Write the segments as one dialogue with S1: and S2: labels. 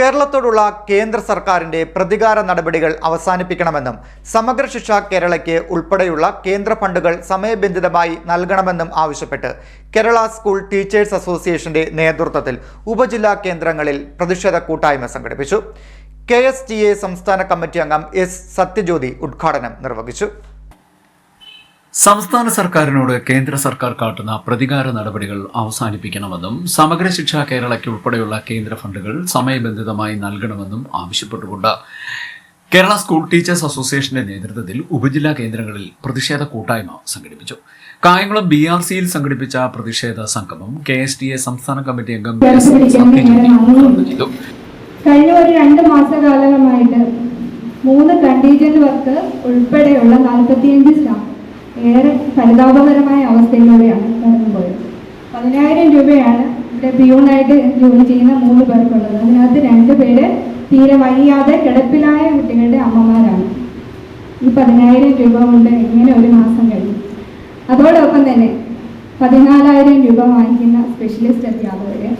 S1: കേരളത്തോടുള്ള കേന്ദ്ര സർക്കാരിന്റെ പ്രതികാര നടപടികൾ അവസാനിപ്പിക്കണമെന്നും സമഗ്ര ശിക്ഷ കേരളയ്ക്ക് ഉൾപ്പെടെയുള്ള കേന്ദ്ര ഫണ്ടുകൾ സമയബന്ധിതമായി നൽകണമെന്നും ആവശ്യപ്പെട്ട് കേരള സ്കൂൾ ടീച്ചേഴ്സ് അസോസിയേഷന്റെ നേതൃത്വത്തിൽ ഉപജില്ലാ കേന്ദ്രങ്ങളിൽ പ്രതിഷേധ കൂട്ടായ്മ സംഘടിപ്പിച്ചു. കെ സംസ്ഥാന കമ്മിറ്റി അംഗം എസ് സത്യജ്യോതി ഉദ്ഘാടനം നിർവഹിച്ചു.
S2: സംസ്ഥാന സർക്കാരിനോട് കേന്ദ്ര സർക്കാർ കാട്ടുന്ന പ്രതികാര നടപടികൾ അവസാനിപ്പിക്കണമെന്നും സമഗ്ര ശിക്ഷ കേരളയ്ക്ക് ഉൾപ്പെടെയുള്ള കേന്ദ്ര ഫണ്ടുകൾ സമയബന്ധിതമായി നൽകണമെന്നും ആവശ്യപ്പെട്ടുകൊണ്ട് കേരള സ്കൂൾ ടീച്ചേഴ്സ് അസോസിയേഷന്റെ നേതൃത്വത്തിൽ ഉപജില്ലാ കേന്ദ്രങ്ങളിൽ പ്രതിഷേധ കൂട്ടായ്മ സംഘടിപ്പിച്ചു. കായംകുളം ബി ആർ സിയിൽ സംഘടിപ്പിച്ച പ്രതിഷേധ സംഗമം കെ എസ് ടി എ സംസ്ഥാന കമ്മിറ്റി അംഗം ചെയ്തു.
S3: കഴിഞ്ഞ ഒരു രണ്ട് മാസകാലമായിട്ട് മൂന്ന് കണ്ടീജന്റ് വർക്ക് ഉൾപ്പെടെയുള്ള നാൽപ്പത്തിയഞ്ച് സ്റ്റാഫ് ഏറെ പരിതാപകരമായ അവസ്ഥയിലൂടെയാണ് കടന്നുപോയത് പതിനായിരം രൂപയാണ് ഇവിടെ പിയൂണായിട്ട് ജോലി ചെയ്യുന്ന മൂന്ന് പേർക്കുള്ളത്. അതിനകത്ത് രണ്ട് പേര് തീരെ വയ്യാതെ കിടപ്പിലായ കുട്ടികളുടെ അമ്മമാരാണ്. ഈ പതിനായിരം രൂപ കൊണ്ട് എങ്ങനെ ഒരു മാസം കഴിയും അതോടൊപ്പം തന്നെ പതിനാലായിരം രൂപ വാങ്ങിക്കുന്ന സ്പെഷ്യലിസ്റ്റ് അധ്യാപകര്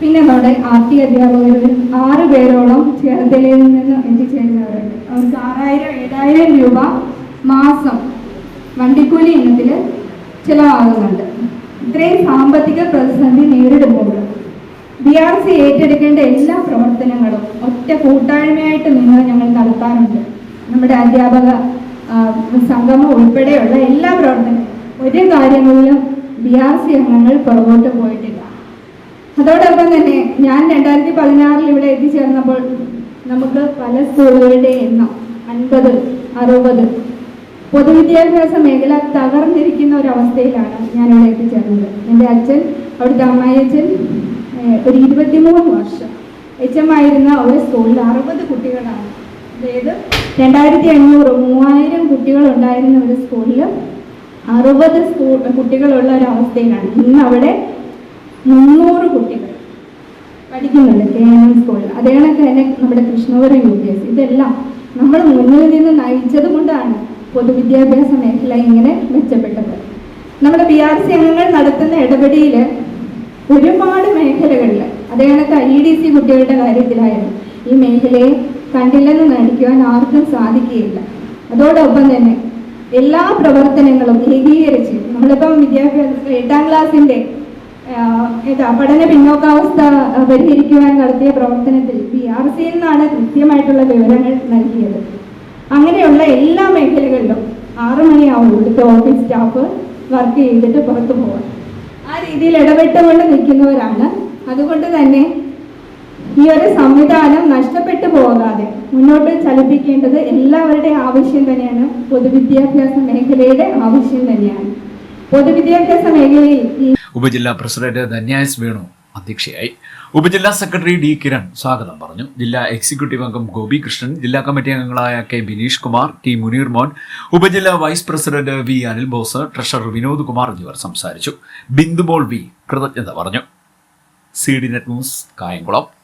S3: പിന്നെ നമ്മുടെ ആർ ടി അധ്യാപകർ ഒരു ആറ് പേരോളം ചേർത്തലയിൽ നിന്ന് എത്തിച്ചേരുന്നവരുണ്ട്. അവർക്ക് ആറായിരം ഏഴായിരം രൂപ മാസം വണ്ടിക്കൂലി ഇനത്തിൽ ചിലവാകുന്നുണ്ട് ഇത്രയും സാമ്പത്തിക പ്രതിസന്ധി നേരിടുമ്പോൾ ബി ആർ സി ഏറ്റെടുക്കേണ്ട എല്ലാ പ്രവർത്തനങ്ങളും ഒറ്റ കൂട്ടായ്മയായിട്ട് നിങ്ങൾ ഞങ്ങൾ നടത്താറുണ്ട്. നമ്മുടെ അധ്യാപക സംഗമം ഉൾപ്പെടെയുള്ള എല്ലാ പ്രവർത്തനങ്ങളും. ഒരു കാര്യങ്ങളിലും ബി ആർ സി അംഗങ്ങൾ പുറകോട്ട് പോയിട്ടില്ല. അതോടൊപ്പം തന്നെ ഞാൻ രണ്ടായിരത്തി പതിനാറിൽ ഇവിടെ എത്തിച്ചേർന്നപ്പോൾ നമുക്ക് പല സ്കൂളുകളുടെ എണ്ണം അൻപത് അറുപത് പൊതുവിദ്യാഭ്യാസ മേഖല തകർന്നിരിക്കുന്ന ഒരു അവസ്ഥയിലാണ് ഞാൻ ഇവിടെ എത്തിച്ചേർന്നത്. എന്റെ അച്ഛൻ അവിടുത്തെ അമ്മായിയച്ഛൻ ഒരു ഇരുപത്തിമൂന്ന് വർഷം എച്ച് എം ആയിരുന്ന ഒരു സ്കൂളിൽ അറുപത് കുട്ടികളാണ്. അതായത് രണ്ടായിരത്തി അഞ്ഞൂറ് മൂവായിരം കുട്ടികളുണ്ടായിരുന്ന ഒരു സ്കൂളിൽ അറുപത് സ്കൂൾ കുട്ടികളുള്ള ഒരു അവസ്ഥയിലാണ് ഇന്ന് അവിടെ മുന്നൂറ് കുട്ടികൾ പഠിക്കുന്നുണ്ട് കെ എം സ്കൂളിൽ. അതേ കണക്ക് തന്നെ നമ്മുടെ കൃഷ്ണപുരം യു പി എസ് ഇതെല്ലാം നമ്മൾ മുന്നിൽ നിന്ന് നയിച്ചത് കൊണ്ടാണ് പൊതുവിദ്യാഭ്യാസ മേഖല ഇങ്ങനെ മെച്ചപ്പെട്ടത്. നമ്മുടെ ബി ആർ സി അംഗങ്ങൾ നടത്തുന്ന ഇടപെടിയിൽ ഒരുപാട് മേഖലകളിൽ അതേ ഐ ഡി സി കുട്ടികളുടെ കാര്യത്തിലായാലും ഈ മേഖലയെ കണ്ടില്ലെന്ന് നടിക്കുവാൻ ആർക്കും സാധിക്കുകയില്ല. അതോടൊപ്പം തന്നെ എല്ലാ പ്രവർത്തനങ്ങളും ഏകീകരിച്ച് നമ്മളിപ്പം വിദ്യാഭ്യാസ എട്ടാം ക്ലാസ്സിന്റെ ഏതാ പഠന പിന്നോക്കാവസ്ഥ പരിഹരിക്കുവാൻ നടത്തിയ പ്രവർത്തനത്തിൽ ബി ആർ സിയിൽ നിന്നാണ് കൃത്യമായിട്ടുള്ള വിവരങ്ങൾ നൽകിയത്. അങ്ങനെയുള്ള എല്ലാ മേഖലകളിലും ആറു മണിയാവും ഇവിടുത്തെ ഓഫീസ് സ്റ്റാഫ് വർക്ക് ചെയ്തിട്ട് പുറത്തു പോകാൻ ആ രീതിയിൽ ഇടപെട്ടുകൊണ്ട് നിൽക്കുന്നവരാണ്. അതുകൊണ്ട് തന്നെ ഈ ഒരു സംവിധാനം നഷ്ടപ്പെട്ടു പോകാതെ മുന്നോട്ട് ചലിപ്പിക്കേണ്ടത് എല്ലാവരുടെയും ആവശ്യം തന്നെയാണ്. പൊതുവിദ്യാഭ്യാസ മേഖലയുടെ ആവശ്യം തന്നെയാണ്. പൊതുവിദ്യാഭ്യാസ മേഖലയിൽ
S2: ഉപജില്ലാ പ്രസിഡന്റ് ധന്യാസ് വേണു. അധ്യക്ഷയായി ഉപജില്ലാ സെക്രട്ടറി ഡി കിരൺ സ്വാഗതം പറഞ്ഞു. ജില്ലാ എക്സിക്യൂട്ടീവ് അംഗം ഗോപി കൃഷ്ണൻ ജില്ലാ കമ്മിറ്റി അംഗങ്ങളായ കെ ബിനീഷ് കുമാർ ടി മുനീർ മോൻ ഉപജില്ലാ vice president V Anil Bose treasurer Vinod Kumar എന്നിവർ സംസാരിച്ചു. ബിന്ദുമോൾ വി കൃതജ്ഞത പറഞ്ഞു. C D net news Kayamkulam.